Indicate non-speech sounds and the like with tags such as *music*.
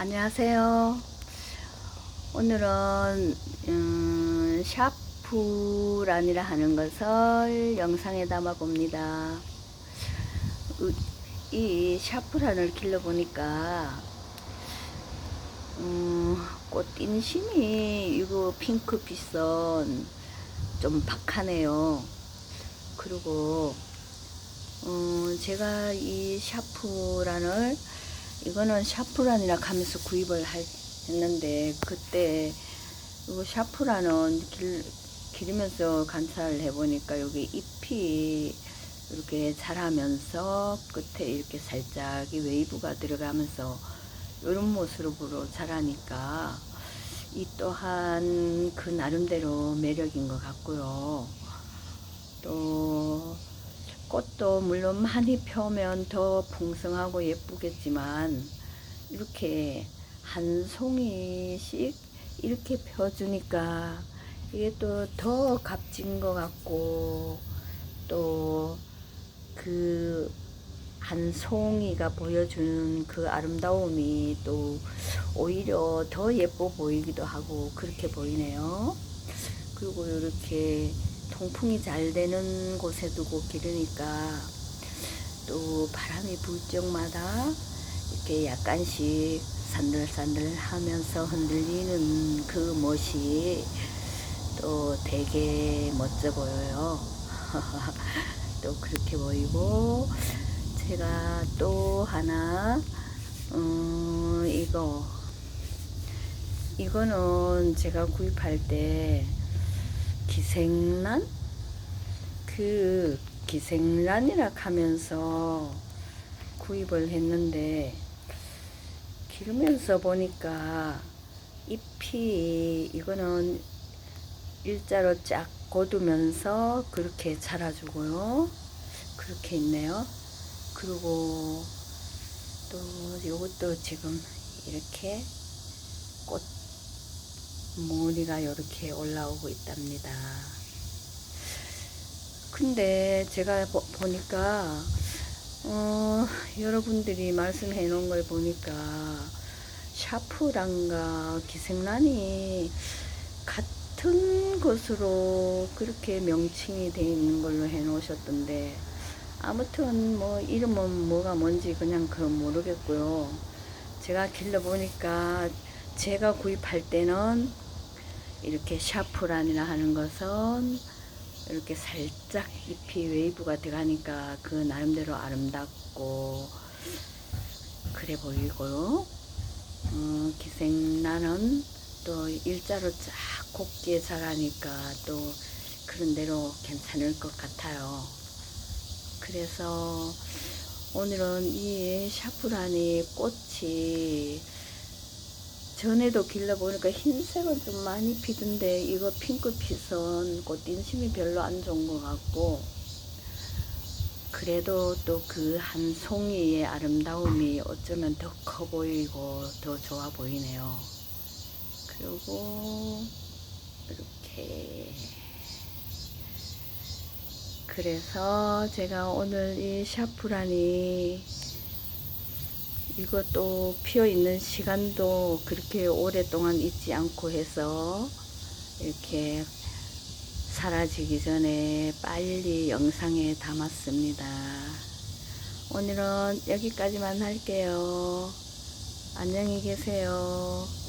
안녕하세요. 오늘은 음, 샤프란이라 하는 것을 영상에 담아 봅니다. 이 샤프란을 길러보니까 음, 꽃 인심이 이거 핑크빛선 좀 박하네요. 그리고 음, 제가 이 샤프란을 이거는 샤프란이라 하면서 구입을 할- 했는데 그때 이거 샤프란은 길, 기르면서 관찰을 해보니까 여기 잎이 이렇게 자라면서 끝에 이렇게 살짝 이 웨이브가 들어가면서 이런 모습으로 자라니까 이 또한 그 나름대로 매력인 것 같고요. 또 꽃도 물론 많이 펴면 더 풍성하고 예쁘겠지만 이렇게 한 송이씩 이렇게 펴주니까 이게 또 더 값진 것 같고 또 그 한 송이가 보여주는 그 아름다움이 또 오히려 더 예뻐 보이기도 하고 그렇게 보이네요. 그리고 이렇게 통풍이 잘 되는 곳에 두고 기르니까 또 바람이 불 적마다 이렇게 약간씩 산들산들 하면서 흔들리는 그 멋이 또 되게 멋져 보여요. *laughs* 또 그렇게 보이고 제가 또 하나 음 이거 이거는 제가 구입할 때 기생란 그 기생란이라 하면서 구입을 했는데 기르면서 보니까 잎이 이거는 일자로 쫙 고두면서 그렇게 자라주고요. 그렇게 있네요. 그리고 또 이것도 지금 이렇게 꽃 무늬가 이렇게 올라오고 있답니다. 근데 제가 보, 보니까 어, 여러분들이 말씀해 놓은 걸 보니까 샤프란과 기생란이 같은 것으로 그렇게 명칭이 되어 있는 걸로 해 놓으셨던데 아무튼 뭐 이름은 뭐가 뭔지 그냥 그 모르겠고요. 제가 길러 보니까 제가 구입할 때는 이렇게 샤프란이라 하는 것은 이렇게 살짝 잎이 웨이브가 들어가니까 그 나름대로 아름답고 그래 보이고요. 어, 기생란은 또 일자로 쫙 곱게 자라니까 또 그런 대로 괜찮을 것 같아요. 그래서 오늘은 이 샤프란이 꽃이 전에도 길러보니까 흰색은 좀 많이 피던데 이거 핑크빛은 꽃 인심이 별로 안 좋은 것 같고 그래도 또 그 한 송이의 아름다움이 어쩌면 더 커 보이고 더 좋아 보이네요. 그리고 이렇게 그래서 제가 오늘 이 샤프란이 이것도 피어 있는 시간도 그렇게 오랫동안 있지 않고 해서 이렇게 사라지기 전에 빨리 영상에 담았습니다. 오늘은 여기까지만 할게요. 안녕히 계세요.